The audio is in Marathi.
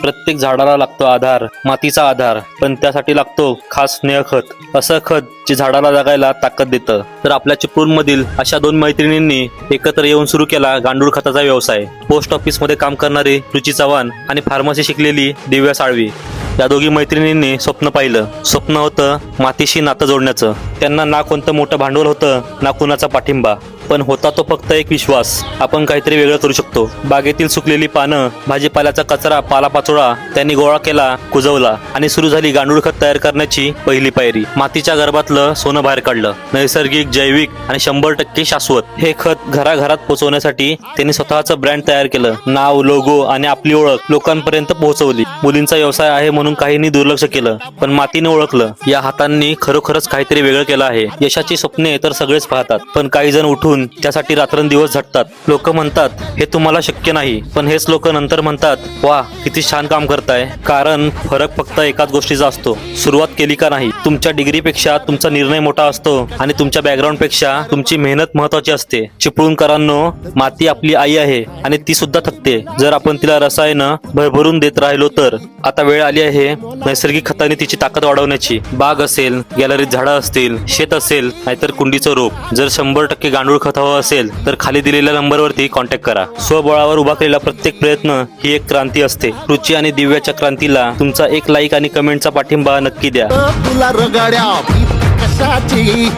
प्रत्येक झाडाला लागतो आधार मातीचा आधार पण त्यासाठी लागतो खास स्नेह खत. असं खत जे झाडाला जगायला ताकद देतं. तर आपल्या चिपळूणमधील अशा दोन मैत्रिणींनी एकत्र येऊन सुरू केला गांडूळ खताचा व्यवसाय. पोस्ट ऑफिसमध्ये काम करणारी रुची चव्हाण आणि फार्मसी शिकलेली दिव्या साळवी. या दोघी मैत्रिणींनी स्वप्न पाहिलं. स्वप्न होतं मातीशी नातं जोडण्याचं. त्यांना ना कोणतं मोठं भांडवल होतं ना कुणाचा पाठिंबा. पण होता तो फक्त एक विश्वास. आपण काहीतरी वेगळं करू शकतो. बागेतील सुकलेली पानं भाजीपाल्याचा कचरा पालापाचोळा त्यांनी गोळा केला कुजवला आणि सुरू झाली गांडूळ खत तयार करण्याची पहिली पायरी. मातीच्या गर्भातलं सोनं बाहेर काढलं. नैसर्गिक जैविक आणि शंभर टक्के शाश्वत. हे खत घराघरात पोहोचवण्यासाठी त्यांनी स्वतःचं ब्रँड तयार केलं. नाव लोगो आणि आपली ओळख लोकांपर्यंत पोहोचवली. मुलींचा व्यवसाय आहे म्हणून काहींनी दुर्लक्ष केलं पण मातीने ओळखलं. या हातांनी खरोखरच काहीतरी वेगळं केलं आहे. यशाची स्वप्ने तर सगळेच पाहतात पण काही जण उठून त्यासाठी रात्रंदिवस झटतात. लोक म्हणतात हे तुम्हाला शक्य नाही. पण हेच लोक नंतर म्हणतात वा किती छान काम करताय. कारण फरक फक्त एकाच गोष्टीचा असतो. सुरुवात केली का नाही? तुमच्या डिग्रीपेक्षा तुमचा निर्णय मोठा असतो आणि तुमच्या बॅकग्राऊंडपेक्षा तुमची मेहनत महत्वाची असते. चिपळूणकरांनो माती आपली आई आहे आणि ती सुद्धा थकते. जर आपण तिला रसायनं भरभरून देत राहिलो तर? आता वेळ आली आहे नैसर्गिक खताने तिची ताकद वाढवण्याची. बाग असेल गॅलरीत झाडं असतील शेत असेल नाहीतर कुंडीचं रोप. जर शंभर टक्के गांडूळ खत हवं असेल तर खाली दिलेल्या नंबरवरती कॉन्टॅक्ट करा. स्वबळावर उभा केलेला प्रत्येक प्रयत्न ही एक क्रांती असते. रुची आणि दिव्याच्या क्रांतीला तुमचा एक लाईक आणि कमेंटचा पाठिंबा नक्की द्या. तुला रगाड्या कशाची?